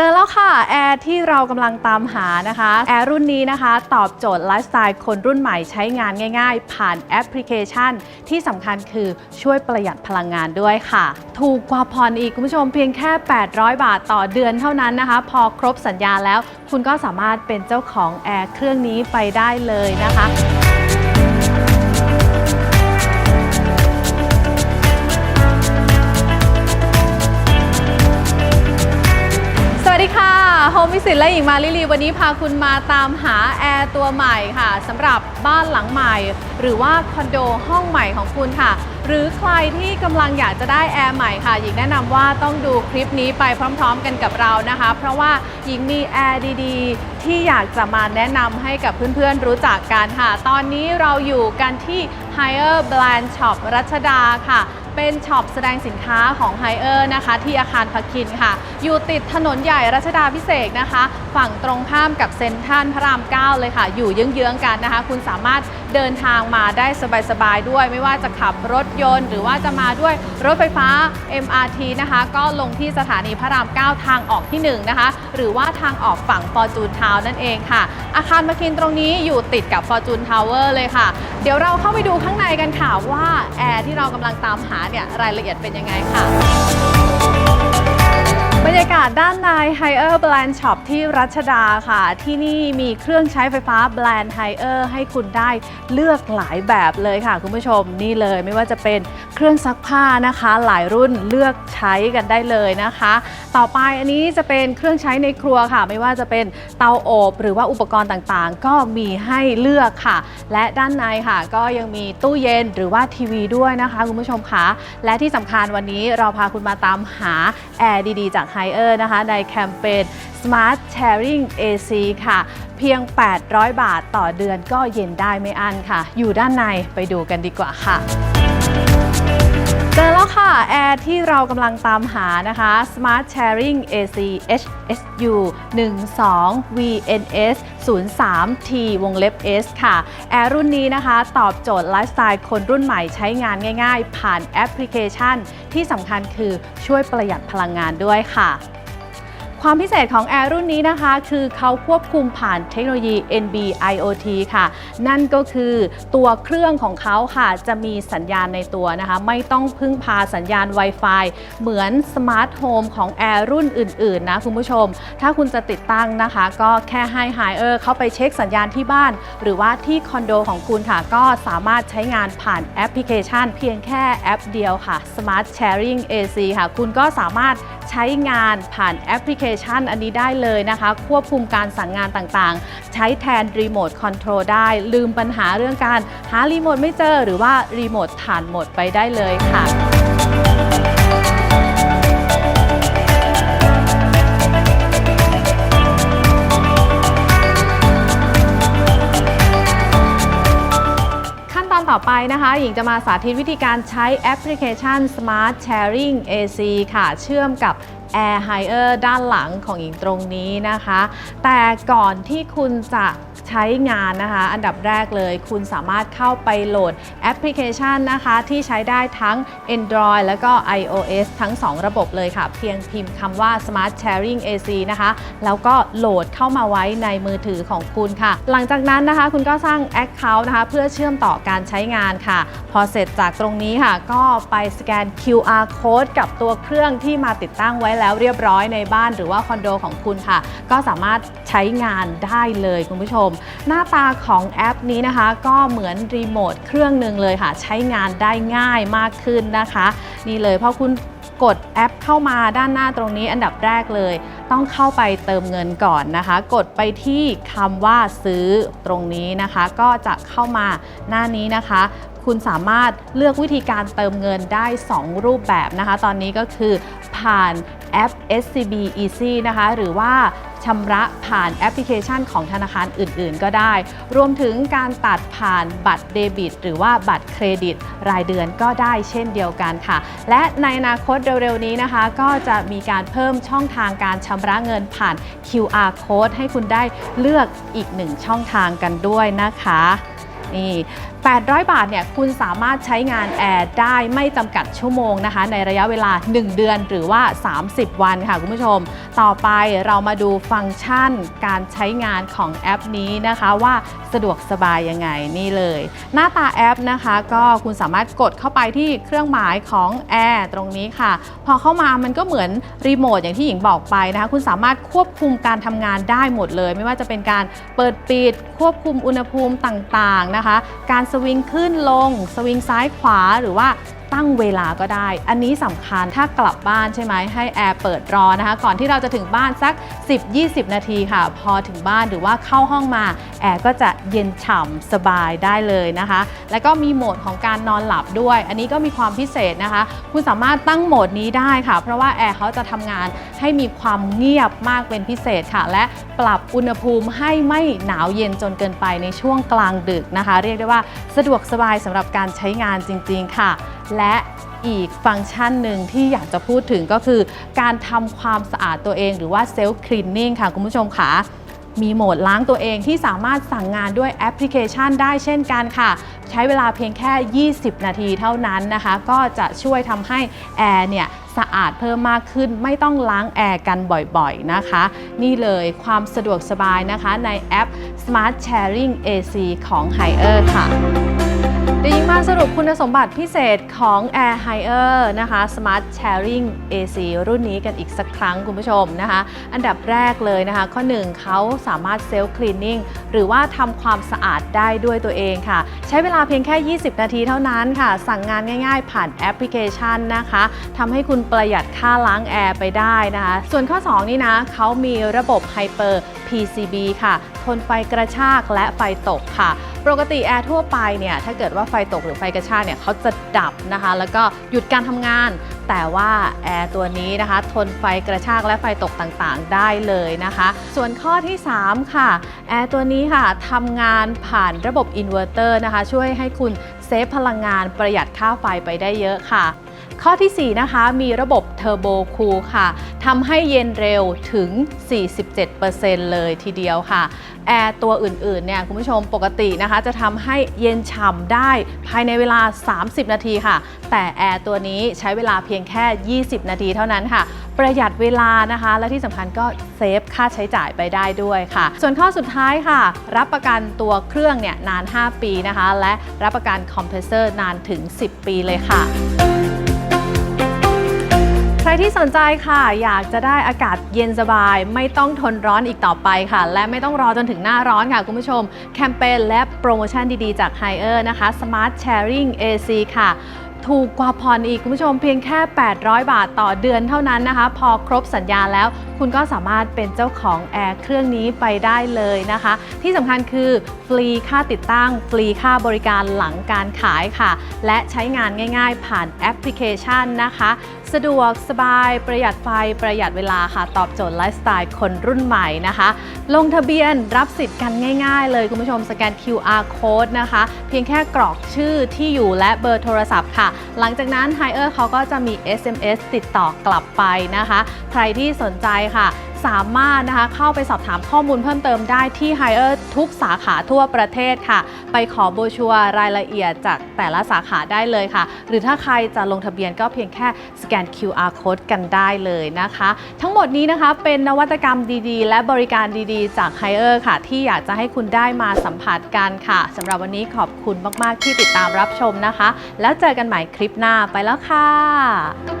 เจอแล้วค่ะแอร์ที่เรากำลังตามหานะคะแอร์รุ่นนี้นะคะ ตอบโจทย์ไลฟ์สไตล์คนรุ่นใหม่ใช้งานง่าย ๆ ผ่านแอปพลิเคชัน ที่สำคัญคือช่วยประหยัดพลังงานด้วยค่ะ ถูกกว่าผ่อนอีกคุณผู้ชมเพียงแค่ 800 บาทต่อเดือนเท่านั้นนะคะ พอครบสัญญาแล้ว คุณก็สามารถเป็นเจ้าของแอร์เครื่องนี้ไปได้เลยนะคะ โฮมวิสิตและหญิงมาลิลีวันนี้พาคุณมาตามหาแอร์ตัวใหม่ค่ะสำหรับบ้านหลังใหม่ หรือว่าคอนโดห้องใหม่ของคุณค่ะ หรือใครที่กำลังอยากจะได้แอร์ใหม่ค่ะ หญิงแนะนำว่าต้องดูคลิปนี้ไปพร้อม ๆ กันกับเรานะคะ เพราะว่าหญิงมีแอร์ดีๆ ที่อยากจะมาแนะนำให้กับเพื่อนๆรู้จักกันค่ะ ตอนนี้เราอยู่กันที่ Higher Brand Shop รัชดาค่ะ เป็นช็อปแสดงสินค้าของไฮเออร์นะคะ ที่อาคารพักคินค่ะ อยู่ติดถนนใหญ่รัชดาพิเศษนะคะ ฝั่งตรงข้ามกับเซ็นทรัลพระราม 9 เลยค่ะ อยู่เยื้องๆกันนะคะ คุณสามารถเดินทางมาได้สบายๆด้วย ไม่ว่าจะขับรถยนต์ หรือว่าจะมาด้วยรถไฟฟ้า MRT นะคะ ก็ลงที่สถานีพระราม 9 ทางออกที่ 1 นะคะ หรือว่าทางออกฝั่งฟอร์จูนทาวนั่นเองค่ะ อาคารมาคินตรงนี้อยู่ติดกับฟอร์จูนทาวเวอร์เลยค่ะ เดี๋ยวเราเข้าไปดูข้างในกันค่ะว่าแอร์ที่เรากำลังตามหาเนี่ยรายละเอียดเป็นยังไงค่ะบรรยากาศด้านใน Higher Brand Shop ที่รัชดาค่ะ ที่นี่มีเครื่องใช้ไฟฟ้าแบรนด์ Higher ให้คุณได้เลือกหลายแบบเลยค่ะ คุณผู้ชมนี่เลยไม่ว่าจะเป็นเครื่องซักผ้านะคะ หลายรุ่นเลือกใช้กันได้เลยนะคะ ต่อไปอันนี้จะเป็นเครื่องใช้ในครัวค่ะ ไม่ว่าจะเป็นเตาอบ หรือว่าอุปกรณ์ต่างๆ ก็มีให้เลือกค่ะ และด้านในค่ะ ก็ยังมีตู้เย็นหรือว่าทีวีด้วยนะคะ คุณผู้ชมคะและที่สำคัญวันนี้เราพาคุณมาตามหาแอร์ดีๆจาก h i เออร์นะคะในแคมเปญ Smart Sharing AC ค่ะ เพียง 800 บาทต่อเดือนก็เย็นได้ไม่อั้นค่ะ อยู่ด้านในไปดูกันดีกว่าค่ะเจอแล้วค่ะ แอร์ที่เรากำลังตามหานะคะ Smart Sharing AC HSU 12 VNS 03 T วงเล็บ S ค่ะ แอร์รุ่นนี้นะคะ ตอบโจทย์ไลฟ์สไตล์คนรุ่นใหม่ใช้งานง่ายๆ ผ่านแอปพลิเคชัน ที่สำคัญคือช่วยประหยัดพลังงานด้วยค่ะ ความพิเศษของแอร์รุ่นนี้นะคะ คือเขาควบคุมผ่านเทคโนโลยี NB IoT ค่ะ นั่นก็คือตัวเครื่องของเขาค่ะจะมีสัญญาณในตัวนะคะ ไม่ต้องพึ่งพาสัญญาณ Wi-Fi เหมือนสมาร์ทโฮมของแอร์รุ่นอื่น ๆ นะคุณผู้ชม ถ้าคุณจะติดตั้งนะคะ ก็แค่ให้ h i เออร์เข้าไปเช็คสัญญาณที่บ้าน หรือว่าที่คอนโดของคุณค่ะ ก็สามารถใช้งานผ่านแอปพลิเคชัน เพียงแค่แอปเดียวค่ะ Smart Sharing AC ค่ะ คุณก็สามารถ ช้งานผ่านแอปพลิเคชันอันนี้ได้เลยนะคะ ควบคุมการสั่งงานต่างๆ ใช้แทนรีโมทคอนโทรลได้ ลืมปัญหาเรื่องการหารีโมทไม่เจอ หรือว่ารีโมทถ่านหมดไปได้เลยค่ะ อนต่อไปนะคะหญิงจะมาสาธิตวิธีการใช้แอปพลิเคชัน Smart Sharing AC ค่ะ เชื่อมกับ Air Hire ด้านหลังของหญิงตรงนี้นะคะ แต่ก่อนที่คุณจะใช้งานนะคะ อันดับแรกเลย คุณสามารถเข้าไปโหลดแอปพลิเคชันนะคะ ที่ใช้ได้ทั้ง Android แล้วก็ iOS ทั้ง 2 ระบบเลยค่ะ เพียงพิมพ์คำว่า Smart Sharing AC นะคะ แล้วก็โหลดเข้ามาไว้ในมือถือของคุณค่ะ หลังจากนั้นนะคะ คุณก็สร้าง Account นะคะ เพื่อเชื่อมต่อการใช้งานค่ะ พอเสร็จจากตรงนี้ค่ะ ก็ไปสแกน QR code กับตัวเครื่องที่มาติดตั้งไว้แล้วเรียบร้อยในบ้านหรือว่าคอนโดของคุณค่ะ ก็สามารถใช้งานได้เลยคุณผู้ชม หน้าตาของแอปนี้นะคะ ก็เหมือนรีโมทเครื่องหนึ่งเลยค่ะ ใช้งานได้ง่ายมากขึ้นนะคะ นี่เลยเพราะคุณกดแอปเข้ามาด้านหน้าตรงนี้อันดับแรกเลย ต้องเข้าไปเติมเงินก่อนนะคะ กดไปที่คำว่าซื้อตรงนี้นะคะ ก็จะเข้ามาหน้านี้นะคะ คุณสามารถเลือกวิธีการเติมเงินได้ 2 รูปแบบนะคะ ตอนนี้ก็คือผ่าน แอป SCB Easy นะคะ หรือว่าชำระผ่านแอปพลิเคชันของธนาคารอื่น ๆ ก็ได้ รวมถึงการตัดผ่านบัตรเดบิต หรือว่าบัตรเครดิต รายเดือนก็ได้เช่นเดียวกันค่ะ และในอนาคตเร็ว ๆ นี้นะคะ ก็จะมีการเพิ่มช่องทางการชำระเงินผ่าน QR code ให้คุณได้เลือกอีกหนึ่งช่องทางกันด้วยนะคะ นี่ 800 บาทเนี่ยคุณสามารถใช้งานแอร์ได้ไม่จำกัดชั่วโมงนะคะ ในระยะเวลา 1 เดือนหรือว่า 30 วันค่ะคุณผู้ชม ต่อไปเรามาดูฟังก์ชันการใช้งานของแอปนี้นะคะว่าสะดวกสบายยังไงนี่เลย หน้าตาแอปนะคะ ก็คุณสามารถกดเข้าไปที่เครื่องหมายของแอร์ตรงนี้ค่ะ พอเข้ามามันก็เหมือนรีโมทอย่างที่หญิงบอกไปนะคะ คุณสามารถควบคุมการทำงานได้หมดเลย ไม่ว่าจะเป็นการเปิดปิดควบคุมอุณหภูมิต่างๆนะคะ การสวิงขึ้นลง สวิงซ้ายขวาหรือว่า ตั้งเวลาก็ได้ อันนี้สำคัญถ้ากลับบ้านใช่ไหมให้แอร์เปิดรอนะคะ ก่อนที่เราจะถึงบ้านสัก 10-20 นาทีค่ะ พอถึงบ้านหรือว่าเข้าห้องมา แอร์ก็จะเย็นฉ่ำสบายได้เลยนะคะ แล้วก็มีโหมดของการนอนหลับด้วย อันนี้ก็มีความพิเศษนะคะ คุณสามารถตั้งโหมดนี้ได้ค่ะ เพราะว่าแอร์เขาจะทำงานให้มีความเงียบมากเป็นพิเศษค่ะ และปรับอุณหภูมิให้ไม่หนาวเย็นจนเกินไปในช่วงกลางดึกนะคะ เรียกได้ว่าสะดวกสบายสำหรับการใช้งานจริง ๆ ค่ะ และอีกฟังก์ชันหนึ่งที่อยากจะพูดถึงก็คือ การทำความสะอาดตัวเองหรือว่าเซลฟ์คลีนนิ่งค่ะคุณผู้ชมค่ะมีโหมดล้างตัวเองที่สามารถสั่งงานด้วยแอปพลิเคชันได้เช่นกันค่ะ ใช้เวลาเพียงแค่ 20 นาทีเท่านั้นนะคะ ก็จะช่วยทำให้แอร์เนี่ยสะอาดเพิ่มมากขึ้น ไม่ต้องล้างแอร์กันบ่อยๆนะคะ นี่เลยความสะดวกสบายนะคะในแอป Smart Sharing AC ของ h i เ e r ค่ะ เดี๋ยวยิงมาสรุปคุณสมบัติพิเศษของ Air Hire นะคะ Smart Sharing AC รุ่นนี้กันอีกสักครั้งคุณผู้ชมนะคะ อันดับแรกเลยนะคะ ข้อ 1เขาสามารถเซลฟ์คลีนนิ่งหรือว่าทำความสะอาดได้ด้วยตัวเองค่ะ ใช้เวลาเพียงแค่ 20 นาทีเท่านั้นค่ะ สั่งงานง่ายๆ ผ่านแอปพลิเคชันนะคะทำให้คุณประหยัดค่าล้างแอร์ไปได้นะคะ ส่วนข้อ 2 นี่นะเขามีระบบ Hyper PCB ค่ะ ทนไฟกระชากและไฟตกค่ะ ปกติแอร์ทั่วไปเนี่ยถ้าเกิดว่าไฟตกหรือไฟกระชากเนี่ยเขาจะดับนะคะ แล้วก็หยุดการทำงาน แต่ว่าแอร์ตัวนี้นะคะ ทนไฟกระชากและไฟตกต่างๆ ได้เลยนะคะ ส่วนข้อที่ 3 ค่ะแอร์ตัวนี้ค่ะทำงานผ่านระบบอินเวอร์เตอร์นะคะ ช่วยให้คุณเซฟพลังงานประหยัดค่าไฟไปได้เยอะค่ะ ข้อทีสี่ 4 นะคะมีระบบเทอร์โบคูลค่ะทำให้เย็นเร็วถึง 47%เลยทีเดียวค่ะ แอร์ตัวอื่นๆเนี่ยคุณผู้ชมปกตินะคะจะทำให้เย็นฉ่ำได้ภายในเวลา 30 นาทีค่ะ แต่แอร์ตัวนี้ใช้เวลาเพียงแค่ 20 นาทีเท่านั้นค่ะ ประหยัดเวลานะคะ และที่สำคัญก็เซฟค่าใช้จ่ายไปได้ด้วยค่ะ ส่วนข้อสุดท้ายค่ะ รับประกันตัวเครื่องเนี่ยนาน 5 ปีนะคะ และรับประกันคอมเพรสเซอร์นานถึง 10 ปีเลยค่ะ ที่สนใจค่ะ อยากจะได้อากาศเย็นสบาย ไม่ต้องทนร้อนอีกต่อไปค่ะ และไม่ต้องรอจนถึงหน้าร้อนค่ะ คุณผู้ชม แคมเปญและโปรโมชั่นดีๆ จาก h i เออร์นะคะ Smart Sharing AC ค่ะ ถูกกว่าผ่อนอีกคุณผู้ชมเพียงแค่ 800 บาทต่อเดือนเท่านั้นนะคะ พอครบสัญญาแล้ว คุณก็สามารถเป็นเจ้าของแอร์เครื่องนี้ไปได้เลยนะคะ ที่สำคัญคือฟรีค่าติดตั้ง ฟรีค่าบริการหลังการขายค่ะ และใช้งานง่าย ๆ ผ่านแอปพลิเคชันนะคะ สะดวกสบายประหยัดไฟประหยัดเวลาค่ะ ตอบโจทย์ไลฟ์สไตล์คนรุ่นใหม่นะคะ ลงทะเบียนรับสิทธิ์กันง่าย ๆ เลยคุณผู้ชมสแกน QR code นะคะ เพียงแค่กรอกชื่อที่อยู่และเบอร์โทรศัพท์ค่ะหลังจากนั้น h i เออร์เขาก็จะมี SMS ติดต่อกลับไปนะคะ ใครที่สนใจค่ะ สามารถนะคะเข้าไปสอบถามข้อมูลเพิ่มเติมได้ที่ h i เออร์ทุกสาขาทั่วประเทศค่ะ ไปขอโบชัวรายละเอียดจากแต่ละสาขาได้เลยค่ะ หรือถ้าใครจะลงทะเบียนก็เพียงแค่สแกน QR code กันได้เลยนะคะ ทั้งหมดนี้นะคะเป็นนวัตกรรมดีๆ และบริการดีๆ จาก h i เออร์ค่ะ ที่อยากจะให้คุณได้มาสัมผัสกันค่ะสำหรับวันนี้ขอบคุณมาก ๆ ที่ติดตามรับชมนะคะ แล้วเจอกันใหม่คลิปหน้าไปแล้วค่ะ